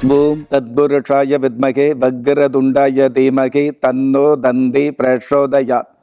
ஓம் தத்புருஷாய வித்மகே வக்ரதுண்டாய தீமகி தன்னோ தந்தி பிரச்சோதயா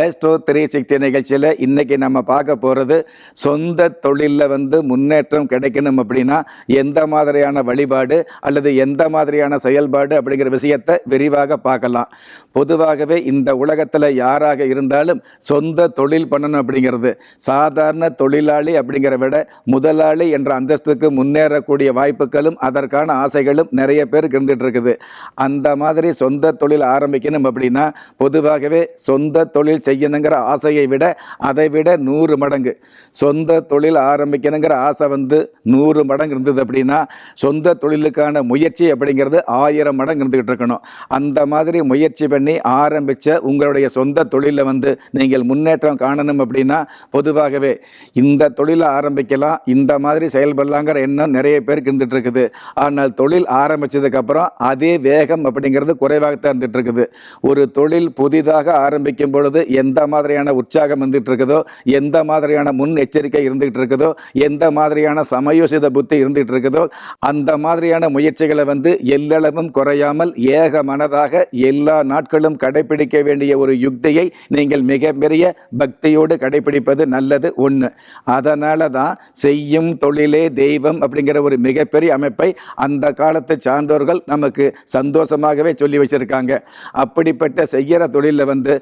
Astro three sixty நிகழ்ச்சியில் இன்றைக்கி நம்ம பார்க்க போகிறது சொந்த தொழிலில் வந்து முன்னேற்றம் கிடைக்கணும் அப்படின்னா எந்த மாதிரியான வழிபாடு அல்லது எந்த மாதிரியான செயல்பாடு அப்படிங்கிற விஷயத்தை விரிவாக பார்க்கலாம். பொதுவாகவே இந்த உலகத்தில் யாராக இருந்தாலும் சொந்த தொழில் பண்ணணும் அப்படிங்கிறது சாதாரண தொழிலாளி அப்படிங்கிற விட முதலாளி என்ற அந்தஸ்துக்கு முன்னேறக்கூடிய வாய்ப்புகளும் அதற்கான ஆசைகளும் நிறைய பேருக்கு இருந்துட்டு இருக்குது. அந்த மாதிரி சொந்த தொழில் ஆரம்பிக்கணும் அப்படின்னா பொதுவாகவே சொந்த தொழில் செய்யணுங்கிற ஆசையை விட அதை விட நூறு மடங்கு. சொந்த தொழில் ஆரம்பிக்கணுங்கிற ஆசை வந்து நூறு மடங்கு இருந்தது அப்படின்னா சொந்த தொழிலுக்கான முயற்சி அப்படிங்கிறது ஆயிரம் மடங்கு இருந்துக்கிட்டு இருக்கணும். அந்த மாதிரி முயற்சி பண்ணி ஆரம்பித்த உங்களுடைய சொந்த தொழிலில் வந்து நீங்கள் முன்னேற்றம் காணணும் அப்படின்னா பொதுவாகவே இந்த தொழிலை ஆரம்பிக்கலாம் இந்த மாதிரி செயல்படலாங்கிற எண்ணம் நிறைய பேருக்கு இருந்துகிட்டு இருக்குது. ஆனால் தொழில் ஆரம்பிச்சதுக்கப்புறம் அதே வேகம் அப்படிங்கிறது குறைவாகத்தான் இருந்துகிட்டு இருக்குது. ஒரு தொழில் புதிதாக ஆரம்பிக்கும் பொழுது எந்த மாதிரியான உற்சாகம் வந்துட்டு இருக்குதோ எந்த மாதிரியான முன் எச்சரிக்கை இருந்துகிட்டு இருக்குதோ எந்த மாதிரியான சமயோசித புத்தி இருந்துகிட்டு இருக்குதோ அந்த மாதிரியான முயற்சிகளை வந்து எல்லளவும் குறையாமல் ஏக மனதாக எல்லா நாட்களும் கடைபிடிக்க வேண்டிய ஒரு யுக்தியை நீங்கள் மிகப்பெரிய பக்தியோடு கடைபிடிப்பது நல்லது ஒன்று அதனால தான் செய்யும் தொழிலே தெய்வம் அப்படிங்கிற ஒரு மிகப்பெரிய அமைப்பை அந்த காலத்து சான்றோர்கள் நமக்கு சந்தோஷமாகவே சொல்லி வச்சிருக்காங்க. அப்படிப்பட்ட செய்கிற தொழிலில் வந்து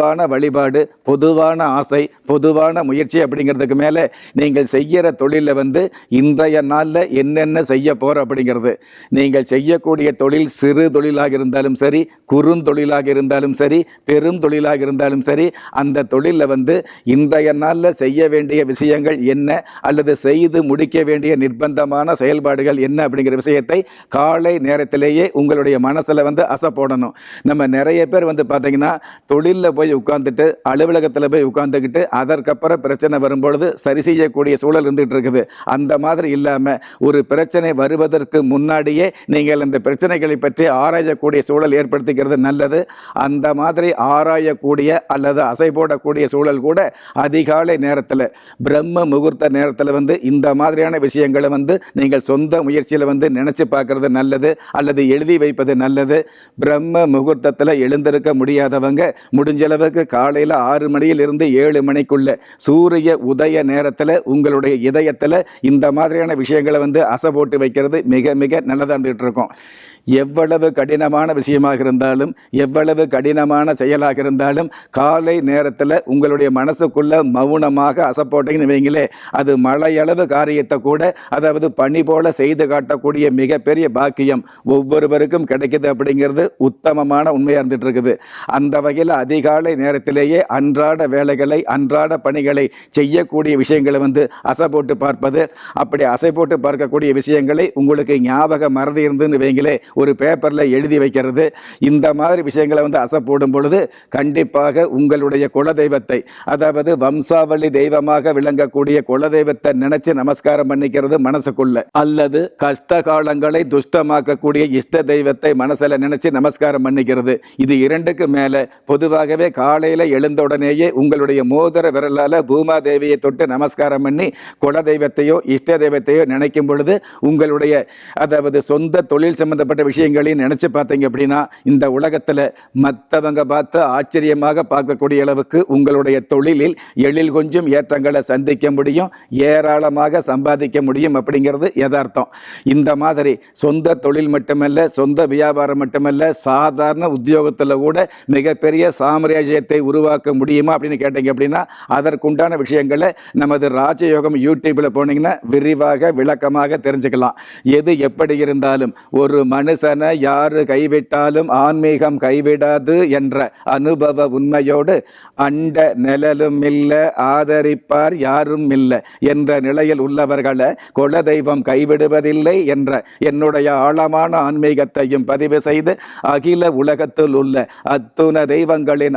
பொதுவான வழிபாடு பொதுவான ஆசை பொதுவான முயற்சி அப்படிங்கிறதுக்கு மேலே நீங்கள் செய்கிற தொழிலில் வந்து இன்றைய நாளில் என்னென்ன செய்ய போகிறோம் அப்படிங்கிறது. நீங்கள் செய்யக்கூடிய தொழில் சிறு தொழிலாக இருந்தாலும் சரி குறுந்தொழிலாக இருந்தாலும் சரி பெரும் தொழிலாக இருந்தாலும் சரி அந்த தொழிலில் வந்து இன்றைய நாளில் செய்ய வேண்டிய விஷயங்கள் என்ன அல்லது செய்து முடிக்க வேண்டிய நிர்பந்தமான செயல்பாடுகள் என்ன அப்படிங்கிற விஷயத்தை காலை நேரத்திலேயே உங்களுடைய மனசில் வந்து அசை போடணும். நம்ம நிறைய பேர் வந்து பார்த்தீங்கன்னா தொழிலில் போய் உட்காந்துட்டு அலுவலகத்தில் போய் உட்காந்துக்கிட்டு அதற்கப்புறம் பிரச்சனை வரும்பொழுது சரி செய்யக்கூடிய சூழல் இருந்துகிட்டு இருக்குது. அந்த மாதிரி இல்லாமல் ஒரு பிரச்சனை வருவதற்கு முன்னாடியே நீங்கள் இந்த பிரச்சனைகளை பற்றி ஆராயக்கூடிய சூழல் ஏற்படுத்திக்கிறது நல்லது. அந்த மாதிரி ஆராயக்கூடிய அல்லது அசை போடக்கூடிய சூழல் கூட அதிகாலை நேரத்தில் பிரம்ம முகூர்த்த நேரத்தில் வந்து இந்த மாதிரியான விஷயங்களை வந்து நீங்கள் சொந்த முயற்சியில் வந்து நினச்சி பார்க்கறது நல்லது அல்லது எழுதி வைப்பது நல்லது. பிரம்ம முகூர்த்தத்தில் எழுந்திருக்க முடியாதவங்க முடிஞ்ச அளவுக்கு காலையில் ஆறு மணியிலிருந்து ஏழு மணிக்குள்ள சூரிய உதய நேரத்தில் உங்களுடைய இதயத்தில் இந்த மாதிரியான விஷயங்களை வந்து அசை போட்டு வைக்கிறது மிக மிக நல்லதாக இருந்துகிட்டு இருக்கும். எவ்வளவு கடினமான விஷயமாக இருந்தாலும் எவ்வளவு கடினமான செயலாக இருந்தாலும் காலை நேரத்தில் உங்களுடைய மனசுக்குள்ள மௌனமாக அசை போட்டீங்கன்னு வைங்களே அது மழையளவு காரியத்தை கூட அதாவது பனி போல செய்து காட்டக்கூடிய மிகப்பெரிய பாக்கியம் ஒவ்வொருவருக்கும் கிடைக்குது அப்படிங்கிறது உத்தமமான உண்மையாக இருந்துட்டு இருக்குது. அந்த வகையில் அதிகாலை நேரத்திலேயே அன்றாட வேலைகளை அன்றாட பணிகளை செய்யக்கூடிய விஷயங்களை வந்து அசை போட்டு பார்ப்பது. அப்படி அசை போட்டு பார்க்கக்கூடிய விஷயங்களை உங்களுக்கு ஞாபக மறதி இருந்துன்னு வைங்களே ஒரு பேப்பரில் எழுதி வைக்கிறது. இந்த மாதிரி விஷயங்களை வந்து அசை போடும் பொழுது கண்டிப்பாக உங்களுடைய குலதெய்வத்தை அதாவது வம்சாவளி தெய்வமாக விளங்கக்கூடிய குலதெய்வத்தை நினைச்சு நமஸ்காரம் பண்ணிக்கிறது மனசுக்குள்ள. அல்லது கஷ்ட காலங்களை துஷ்டமாக்கக்கூடிய இஷ்ட தெய்வத்தை மனசுல நினைச்சு நமஸ்காரம் பண்ணிக்கிறது. இது இரண்டுக்கு மேலே பொதுவாகவே காலையில் எழுந்த உடனேயே உங்களுடைய மோதிர விரலால பூமா தேவியை தொட்டு நமஸ்காரம் பண்ணி குலதெய்வத்தையோ இஷ்ட தெய்வத்தையோ நினைக்கும் பொழுது உங்களுடைய அதாவது சொந்த தொழில் சம்பந்தப்பட்ட விஷயங்களையும் நினைச்சு பார்த்தீங்க அப்படின்னா இந்த உலகத்தில் மற்றவங்க பார்த்து ஆச்சரியமாக பார்க்கக்கூடிய அளவுக்கு உங்களுடைய தொழிலில் எழில் கொஞ்சம் ஏற்றங்களை சந்திக்க முடியும் ஏராளமாக சம்பாதிக்க முடியும் அப்படிங்கிறது யதார்த்தம். இந்த மாதிரி சொந்த தொழில் மட்டுமல்ல சொந்த வியாபாரம் மட்டுமல்ல சாதாரண உத்தியோகத்தில் கூட மிகப்பெரிய ராஜயோகத்தை உருவாக்க முடியுமா அப்படின்னு கேட்டீங்க அப்படின்னா அதற்குண்டான விஷயங்களை நமது ராஜயோகம் யூடியூப்பில் போனீங்கன்னா விரிவாக விளக்கமாக தெரிஞ்சுக்கலாம். எது எப்படி இருந்தாலும் ஒரு மனுஷனை யார் கைவிட்டாலும் ஆன்மீகம் கைவிடாது என்ற அனுபவ உண்மையோடு அண்ட நிழலும் இல்லை ஆதரிப்பார் யாரும் இல்லை என்ற நிலையில் உள்ளவர்களை குலதெய்வம் கைவிடுவதில்லை என்ற என்னுடைய ஆழமான ஆன்மீகத்தையும் பதிவு செய்து அகில உலகத்தில் உள்ள அத்துண தெய்வங்களின்